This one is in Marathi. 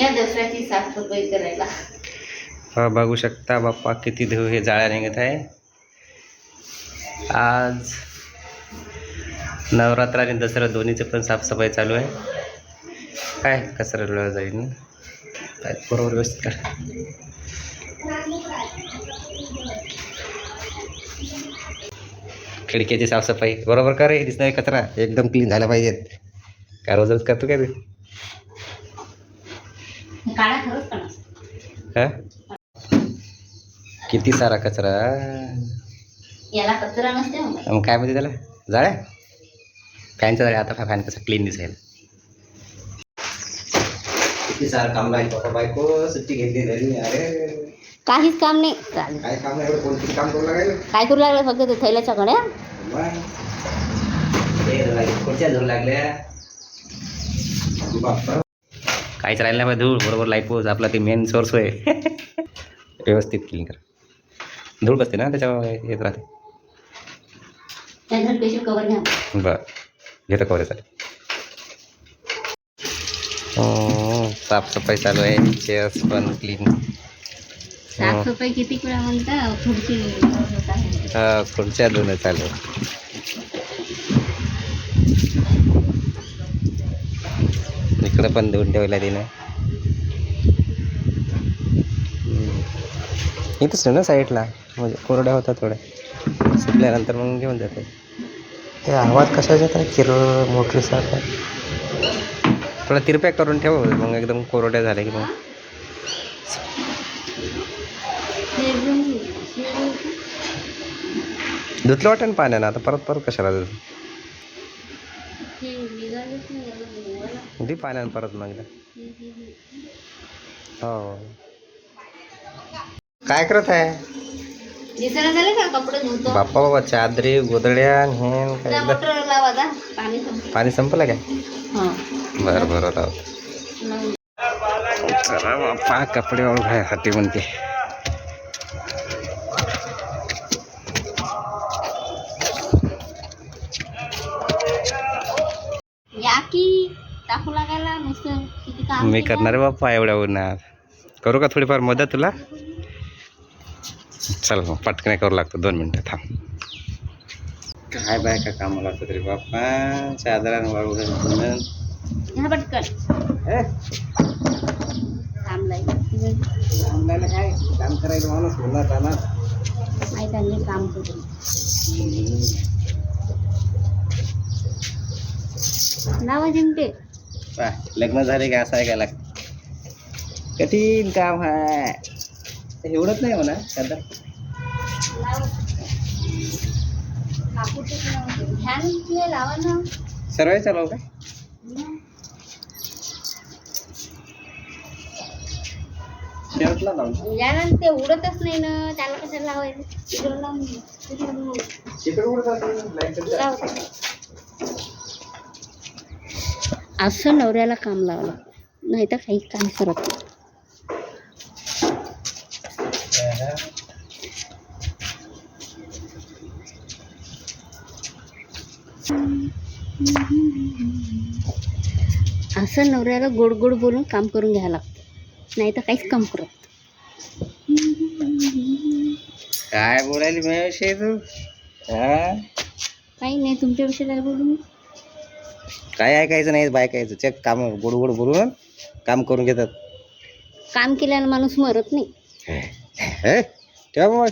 या दसऱ्याची साफसफाई करायला. हा बघू शकता बाप्पा किती धूळ हे जाळ्या निघत आहे. आज नवरात्र आणि दसरा दोन्हीचे पण साफसफाई चालू आहे. काय कचरा जाईल ना? काय बरोबर व्यवस्थित कर खिडक्याची साफसफाई. बरोबर कर रे? दिसणार कचरा. एकदम क्लीन झाला पाहिजेत काय रोजच करतो काय ते? हा? किती सारा कचरा? याला कचरा नसते मग काय म्हणते त्याला? जाळ्या? फॅनच्या जाळ्या आता फॅन कसं क्लीन दिसेल. किती सारं काम नाही बाबा बायको? सुट्टी घेतली घरी अरे. काहीच काम नाही. चालेल. काय काम नाही एवढं? कोणतं काम करू लागायला काय करू लागलं फक्त ते थैल्याच्या कड्या? खुर्च्या धरू लागल्या. बाप्पा. काहीच राहिलं नाही धूळ बरोबर लाइट पोच आपला ते मेन सोर्स होय. व्यवस्थित क्लीन कर. धूळ बसते ना त्याच्यावर येत राहते. त्या स्पेशल कवर बर. घेतो कवरेसाठी साफसफाई चालू आहे. चेअर्स पण क्लीन साफसफाई किती वेळा म्हणता? खुर्ची होत आहे. हा खुर्च्या धुणं चालू. इकडं पण धुवून ठेवला तिनं. इथंच ठेव ना साईडला. म्हणजे कोरड्या होत्या थोड्या. सुकल्यानंतर मग घेऊन जाते. ते आवाज कशाचा काय किरळ मोटरीसारखा थोडा तिरप्या करून ठेव मग एकदम कोरड्या झाल्या की मग. धुतलं वाटेल पाण्यानं आता परत परत कशाला धुत दे पाण्यानं परत मागलं हो. काय करत आहे? दिसायला झाले का कपडे धुतो? बाप्पा बाबा चादरी गोदड्या हे काय त्या एकदा मोटर लावा जा पाणी संपलं. पाणी संपलं काय? हा. बरं बरं चला बाप्पा कपडे ओळखायसाठी म्हणते. या की टाकू लागायला नुसतं किती काम मी. करणार आहे बाप्पा एवढ्या उन्हात. करू का थोडीफार मदत तुला? चल मग पटकन करू लागतो. दोन मिनटं थांब. काय बाय का कामाला असतं तरी बाप्पा? चादरानं वाळू. हा? पटकन काय? काम करायचं माणूस आहे काम करून. लावा जिंकते लग्न झाले का असं ऐकायला कठीण काम आहे एवढंच नाही म्हणा तुला लावा ना सर्व चालव काय शेवटला लावून याला ते उडतच नाही ना त्याला कशाला लावायचं तिकडं लावून. तिकडं लावून. तिकडे. असं नवऱ्याला काम लावलं. नाही तर काही काम करत नाही. असं नवऱ्याला गोड गोड बोलून काम करून घ्यावं लागतं. नाही तर काहीच काम करत काय बोलायली माझ्याविषयी तू? हा? काही नाही तुमच्याविषयी काय बोलू मी? काय ऐकायचं नाही बायकायचं चेक काम गोड गोड बोलून काम करून घेतात काम केल्यानं माणूस मरत नाही हे? ठेवा मग